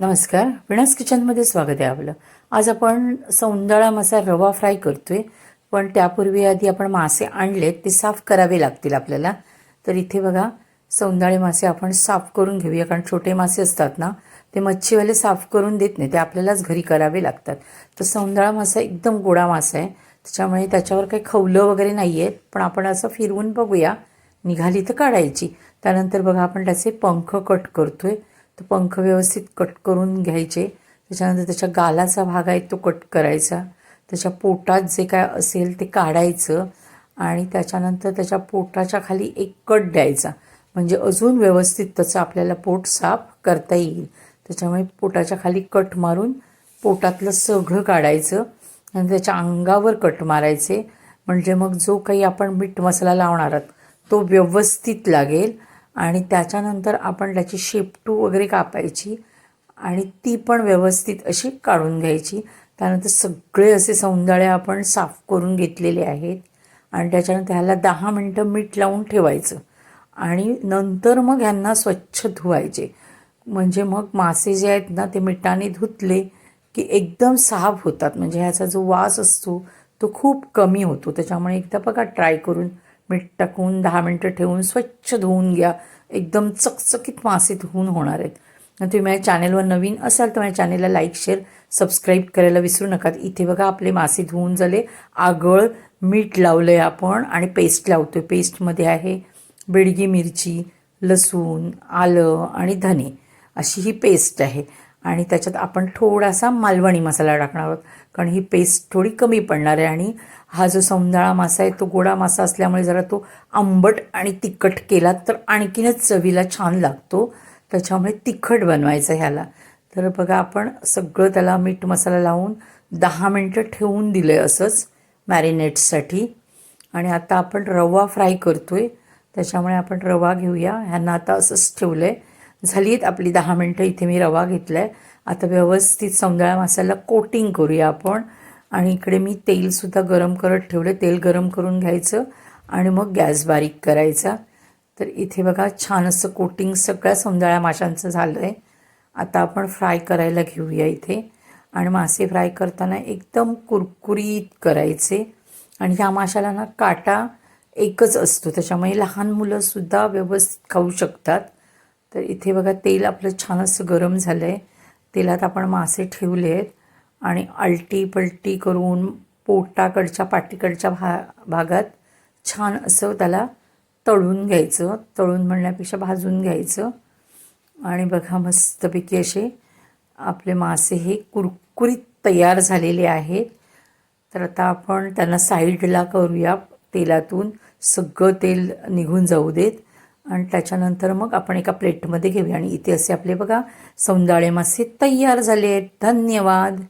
नमस्कार. विणास किचनमध्ये स्वागत आहे आपलं. आज आपण सौंदळा मासा रवा फ्राय करतोय. पण त्यापूर्वी आधी आपण मासे आणलेत ते साफ करावे लागतील आपल्याला. तर इथे बघा सौंदाळे मासे आपण साफ करून घेऊया. कारण छोटे मासे असतात ना ते मच्छीवाले साफ करून देत नाही. ते आपल्यालाच घरी करावे लागतात. तर सौंदळा मासा एकदम गोडा मासा आहे. त्याच्यामुळे त्याच्यावर काही खवलं वगैरे नाही आहेत पण आपण असं फिरवून बघूया. निघाली तर काढायची. त्यानंतर बघा आपण त्याचे पंख कट करतोय. तर पंख व्यवस्थित कट करून घ्यायचे. त्याच्यानंतर त्याच्या गालाचा भाग आहे तो कट करायचा. त्याच्या पोटात जे काय असेल ते काढायचं आणि त्याच्यानंतर त्याच्या पोटाच्या खाली एक कट द्यायचा. म्हणजे अजून व्यवस्थित त्याचं आपल्याला पोट साफ करता येईल. त्याच्यामुळे पोटाच्या खाली कट मारून पोटातलं सगळं काढायचं आणि त्याच्या अंगावर कट मारायचे. म्हणजे मग जो काही आपण मीठ मसाला लावणार आहोत तो व्यवस्थित लागेल. आणि त्याच्यानंतर आपण त्याची शेपटू वगैरे कापायची आणि ती पण व्यवस्थित अशी काढून घ्यायची. त्यानंतर सगळे असे सौंदाळे आपण साफ करून घेतलेले आहेत. आणि त्याच्यानंतर ह्याला दहा मिनटं मीठ लावून ठेवायचं. आणि नंतर मग ह्यांना स्वच्छ धुवायचे. म्हणजे मग मासे जे आहेत ना ते मिठाने धुतले की एकदम साफ होतात. म्हणजे ह्याचा जो वास असतो तो खूप कमी होतो. त्याच्यामुळे एकदा बघा ट्राय करून मीठ टाकून दहा मिनटं ठेवून स्वच्छ धुवून घ्या. एकदम चकचकीत मासे धुवून होणार आहेत. आणि तुम्ही माझ्या चॅनेलवर नवीन असाल तर माझ्या चॅनेलला लाईक शेअर सबस्क्राईब करायला विसरू नका इथे बघा आपले मासे धुवून झाले. आगळ मीठ लावलं आहे आपण आणि पेस्ट लावतो आहे पेस्टमध्ये आहे बेडगी मिरची लसूण आलं आणि धने. अशी ही पेस्ट आहे. आणि त्याच्यात आपण थोडासा मालवणी मसाला टाकणार आहोत. कारण ही पेस्ट थोडी कमी पडणार आहे आणि हा जो सौंदाळा मासा आहे तो गोडा मासा असल्यामुळे जरा तो आंबट आणि तिखट केला तर आणखीनच चवीला छान लागतो. त्याच्यामुळे तिखट बनवायचं ह्याला. तर बघा आपण सगळं त्याला मीठ मसाला लावून दहा मिनटं ठेवून दिलं आहे असंच मॅरिनेट्ससाठी आणि आता आपण रवा फ्राय करतो आहे त्याच्यामुळे आपण रवा घेऊया. ह्यांना आता असंच ठेवलं आहे झाली आहेत आपली दहा मिनटं इथे मी रवा घेतला आहे आता व्यवस्थित सौंदळा मसाला कोटिंग करूया आपण. आणि इकडे मी तेलसुद्धा गरम करत ठेवलं तेल गरम करून घ्यायचं आणि मग गॅस बारीक करायचा. तर इथे बघा छान असं कोटिंग सगळ्या सौंदळ्या माशांचं झालं आहे आता आपण फ्राय करायला घेऊया इथे. आणि मासे फ्राय करताना एकदम कुरकुरीत करायचे. आणि ह्या माशाला ना काटा एकच असतो. त्याच्यामुळे लहान मुलंसुद्धा व्यवस्थित खाऊ शकतात. तर इथे बघा तेल आपलं छान असं गरम झालं आहे तेलात आपण मासे ठेवले आहेत आणि आलटी पलटी करून पोटाकडच्या पाटीकडच्या भा भागात छान असं त्याला तळून घ्यायचं. तळून म्हणण्यापेक्षा भाजून घ्यायचं. आणि बघा मस्तपैकी असे आपले मासे हे कुरकुरीत तयार झालेले आहेत. तर आता आपण त्यांना साईडला करूया. तेलातून सगळं तेल निघून जाऊ देत. आणि त्याच्यानंतर मग आपण एका प्लेटमध्ये घेऊया. आणि इथे असे आपले बघा सौंदाळे मासे तयार झाले आहेत धन्यवाद.